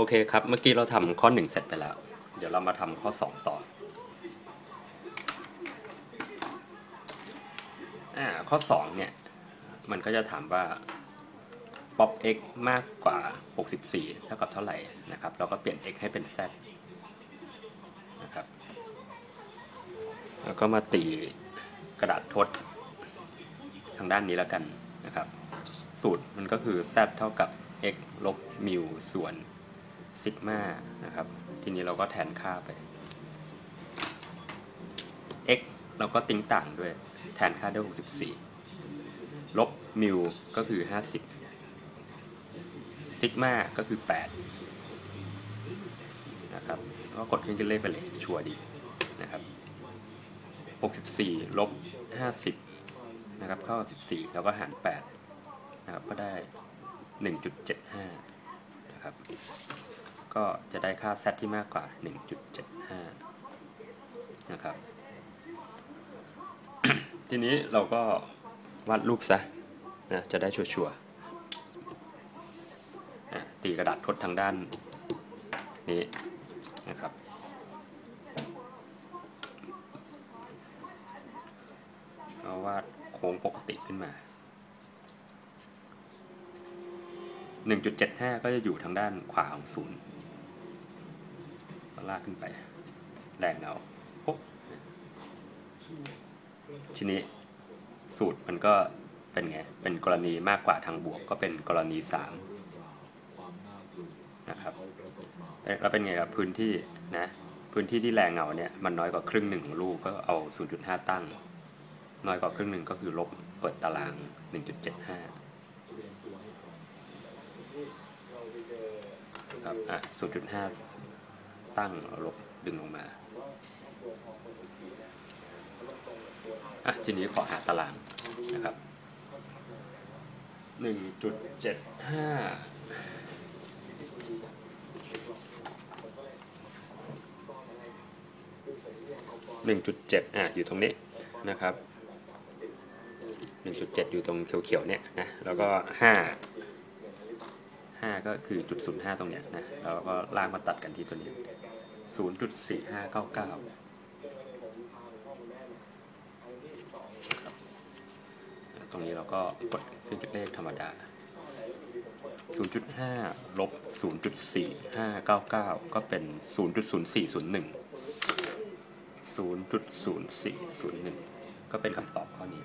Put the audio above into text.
โอเคครับ เมื่อกี้เราทำข้อ 1 เสร็จไปแล้ว เดี๋ยวเรามาทำข้อ 2 ต่ออ่าข้อ 2 เนี่ย มันก็จะถามว่าป๊อป x มากกว่า 64 เท่ากับเท่าไหร่นะครับ เราก็เปลี่ยน x ให้เป็น z นะครับ แล้วก็มาตีกระดาษทดทางด้านนี้แล้วกันนะครับ สูตรมันก็คือ z เท่ากับ x ลบมิวส่วน ซิกมานะครับ ทีนี้เราก็แทนค่าไป x เราก็ติ้งต่างด้วย แทนค่าด้วย 64 ลบมิวก็คือ 50 ซิกมาก็คือ 8 นะครับก็กดเครื่องคิดเลขไปเลย ชัวร์ดีนะครับ 64 ลบ 50 นะครับเข้า14 แล้วก็หาร 8 นะครับ ก็ได้ 1.75 นะครับ ก็จะได้ค่า z ที่มากกว่า 1.75 นะครับ ทีนี้เราก็วาดรูปซะนะจะได้ชัวร์ๆอะตีกระดาษทดทางด้านนี้นะครับเอาวาดโค้งปกติขึ้นมา 1.75 ก็จะอยู่ทางด้านขวาของศูนย์ก็ลากขึ้นไป แรงเงาปุ๊บทีนี้สูตรมันก็เป็นไง เป็นกรณีมากกว่าทางบวกก็เป็นกรณี3นะครับแล้วเป็นไงครับพื้นที่นะพื้นที่ที่แรงเงาเนี่ยมันน้อยกว่าครึ่งหนึ่งของลูกก็เอา 0.5 ตั้ง น้อยกว่าครึ่งหนึ่งก็คือลบเปิดตาราง 1.75 ครับอะ0.5ตั้งลบดึงลงมาอะทีนี้ขอหาตารางนะครับ1.75 1.7อะอยู่ตรงนี้นะครับ1.7อยู่ตรงเขียวๆเนี่ยนะแล้วก็5 5 ก็คือจุด05ตรงเนี้ยนะแล้วก็ลากมาตัดกันที่ตัวนี้0.4599ตรงนี้เราก็กดเครื่องคิดเลขธรรมดา 0.5 ลบ 0.4599 ก็เป็น 0.0401 0.0401 ก็เป็นคำตอบข้อนี้